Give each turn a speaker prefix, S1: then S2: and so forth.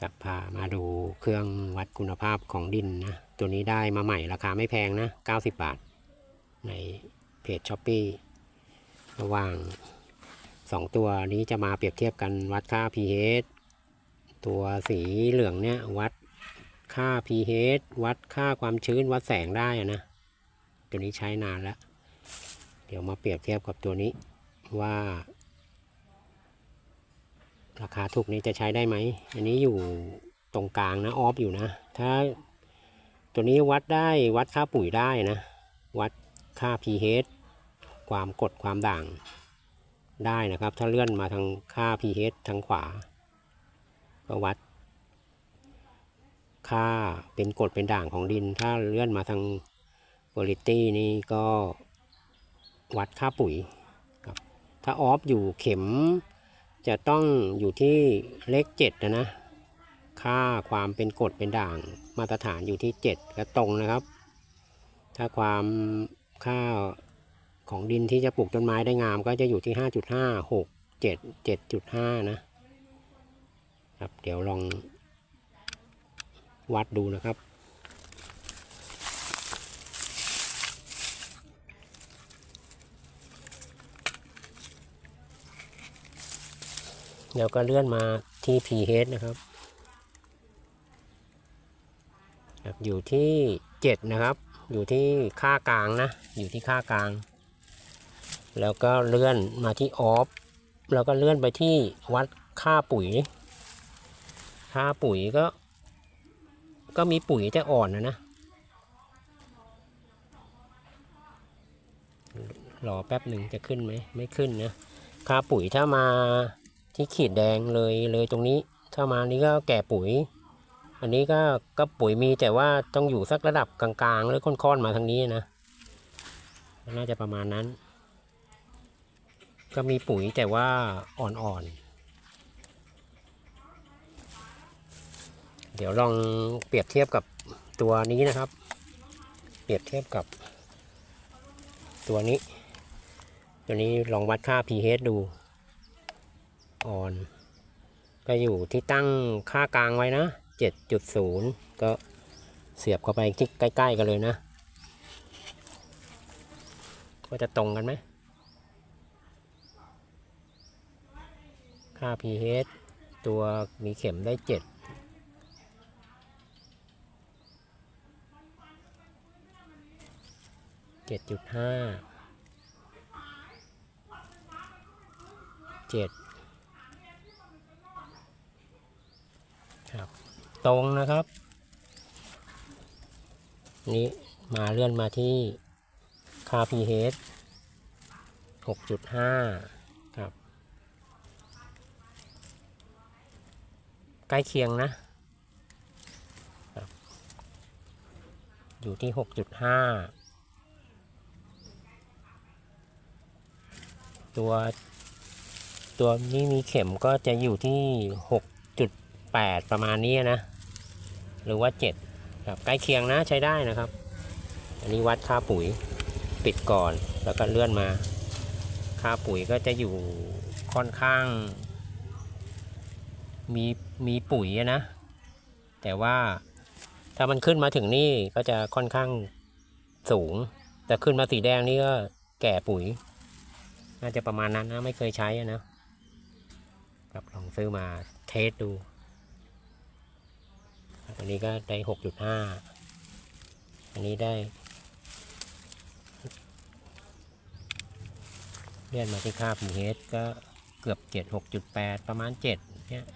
S1: กับพามาดูเครื่องวัดคุณภาพของดินนะ ตัวนี้ได้มาใหม่ราคาไม่แพงนะ 90 บาท ในเพจช้อปปีระหว่าง 2 ตัวนี้จะมาเปรียบเทียบกันวัดค่า pH ตัวสีเหลืองเนี่ยวัดค่า pH วัดค่าความชื้นวัดแสงได้นะตัวนี้ใช้นานแล้ว เดี๋ยวมาเปรียบเทียบกับตัวนี้ว่า ราคาถูกนี้จะใช้ได้ไหม อันนี้อยู่ตรงกลางนะออฟอยู่นะ ถ้าตัวนี้วัดได้วัดค่าปุ๋ยได้นะ วัดค่า pH ความกดความด่างได้นะครับ ถ้าเลื่อนมาทางค่า pH ทางขวา ก็วัด ค่าเป็นกรดเป็นด่างของดิน ถ้าเลื่อนมาทาง quality นี่ก็วัดค่าปุ๋ยครับ ถ้าออฟอยู่เข็ม จะต้องอยู่ที่เลขเจ็ดนะนะ ค่าความเป็นกรดเป็นด่างมาตรฐานอยู่ที่เจ็ดก็ตรงนะครับ ถ้าความค่าของดินที่จะปลูกต้นไม้ได้งามก็จะอยู่ที่ห้าจุดห้าหกเจ็ดเจ็ดจุดห้านะครับ เดี๋ยวลองวัดดูนะครับ แล้วก็เลื่อนมาที่ pH นะครับ อยู่ที่ 7 นะครับ อยู่ที่ค่ากลางนะ อยู่ที่ค่ากลาง แล้วก็เลื่อนมาที่ off แล้วก็เลื่อนไปที่วัดค่าปุ๋ย ค่าปุ๋ยก็ ก็มีปุ๋ยแต่อ่อนนะนะ รอแป๊บหนึ่งจะขึ้นไหม ไม่ขึ้นนะ ค่าปุ๋ยถ้ามา ที่ขีดแดงเลยเลยตรงนี้ ถ้ามานี้ก็แก่ปุ๋ย อันนี้ก็ก็ปุ๋ยมีแต่ว่าต้องอยู่สักระดับกลางๆ หรือค่อนๆมาทางนี้นะน่าจะประมาณนั้น ก็มีปุ๋ยแต่ว่าอ่อนๆ เดี๋ยวลองเปรียบเทียบกับตัวนี้นะครับ เปรียบเทียบกับ ตัวนี้ ตัวนี้ลองวัดค่า pH ดู อ่อน ก็อยู่ที่ตั้งค่ากลางไว้นะ 7.0 ก็เสียบเข้าไปที่ใกล้ ๆ กันเลยนะ ก็จะตรงกันไหม ค่า pH ตัวมีเข็มได้ 7เจ็ดครับ ตรงนะครับ นี้มาเลื่อนมาที่ค่า pH หกจุดห้าครับ ใกล้เคียงนะ อยู่ที่หกจุดห้าตัวตัวนี้มีเข็มก็จะอยู่ที่ 8 ประมาณนี้นะ หรือว่า7ครับใกล้เคียงนะใช้ได้นะครับ อันนี้วัดค่าปุ๋ยปิดก่อนแล้วก็เลื่อนมา ค่าปุ๋ยก็จะอยู่ค่อนข้าง มีมีปุ๋ยนะ แต่ว่าถ้ามันขึ้นมาถึงนี่ก็จะค่อนข้างสูง แต่ขึ้นมาสีแดงนี่ก็แก่ปุ๋ย น่าจะประมาณนั้นนะ ไม่เคยใช้นะครับลองซื้อมาเทสดู อันนี้ก็ได้หกจุดห้าอันนี้ได้เลื่อนมาที่ค่า pH ก็เกือบเจ็ดหกจุดแปดประมาณเจ็ดเนี่ย